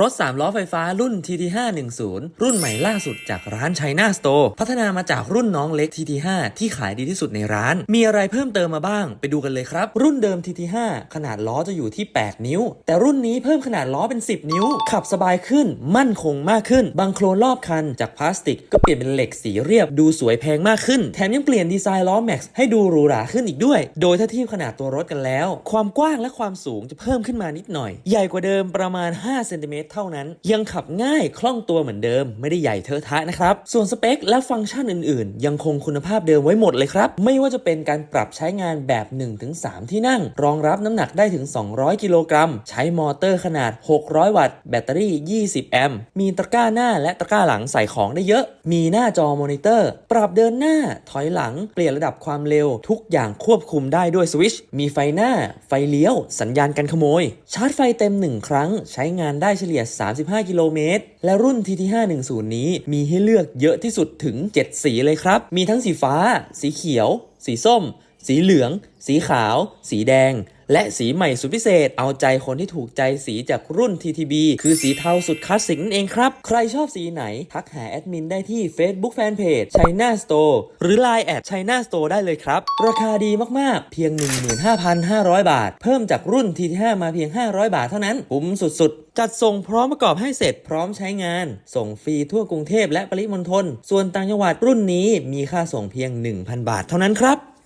รถ 3 ล้อไฟฟ้ารุ่น TT510 รุ่นใหม่ล่าสุดจากร้าน China Store พัฒนามาจากรุ่นน้องเล็ก TT5 ที่ขายดีที่สุดในร้าน มีอะไรเพิ่มเติมมาบ้าง ไปดูกันเลยครับ รุ่นเดิม TT5 ขนาดล้อจะอยู่ที่ 8 นิ้ว แต่รุ่นนี้เพิ่มขนาดล้อเป็น 10 นิ้ว ขับสบายขึ้น มั่นคงมากขึ้น บางโครนรอบคันจากพลาสติก ก็เปลี่ยนเป็นเหล็กสีเรียบดูสวยแพงมากขึ้น แถมยังเปลี่ยนดีไซน์ล้อแม็กซ์ให้ดูหรูหราขึ้นอีกด้วย โดยถ้าเทียบขนาดตัวรถกันแล้ว ความกว้างและความสูงจะเพิ่มขึ้นมานิดหน่อย ใหญ่กว่าเดิมประมาณ5เซนติเมตรเท่านั้น ยังขับง่ายคล่องตัวเหมือนเดิม ไม่ได้ใหญ่เทอะทะนะครับ ส่วนสเปคและฟังก์ชันอื่น ๆ ยังคงคุณภาพเดิมไว้หมดเลยครับ ไม่ว่าจะเป็นการปรับใช้งานแบบ 1-3 ที่นั่ง รองรับน้ำหนักได้ถึง 200 กิโลกรัม ใช้มอเตอร์ขนาด 600 วัตต์ แบตเตอรี่ 20 แอมป์ มีตะกร้าหน้าและตะกร้าหลังใส่ของได้เยอะ มีหน้าจอมอนิเตอร์ ปรับเดินหน้า ถอยหลัง เปลี่ยนระดับความเร็ว ทุกอย่างควบคุมได้ด้วยสวิตช์มีไฟหน้า ไฟเลี้ยว สัญญาณกันขโมย ชาร์จไฟเต็ม 1 ครั้ง ใช้งานได้เฉลี่ยลี่ย 35 กิโลเมตร และรุ่น TT510 นี้มีให้เลือกเยอะที่สุดถึง 7 สีเลยครับ มีทั้งสีฟ้า สีเขียว สีส้ม สีเหลือง สีขาว สีแดง และสีใหม่สุดพิเศษ เอาใจคนที่ถูกใจสีจากรุ่น TTB คือสีเทาสุดคลาสสิกนั่นเองครับ ใครชอบสีไหน ทักหาแอดมินได้ที่ Facebook Fanpage China Store หรือ Line แอด China Store ได้เลยครับ ราคาดีมากๆ เพียง 15,500 บาท เพิ่มจากรุ่น TT5 มาเพียง 500 บาทเท่านั้นคุ้มสุดๆจัดส่งพร้อมประกอบให้เสร็จพร้อมใช้งาน ส่งฟรีทั่วกรุงเทพและปริมณฑลส่วนต่างจังหวัดรุ่นนี้มีค่าส่งเพียง 1,000 บาทเท่านั้นครับ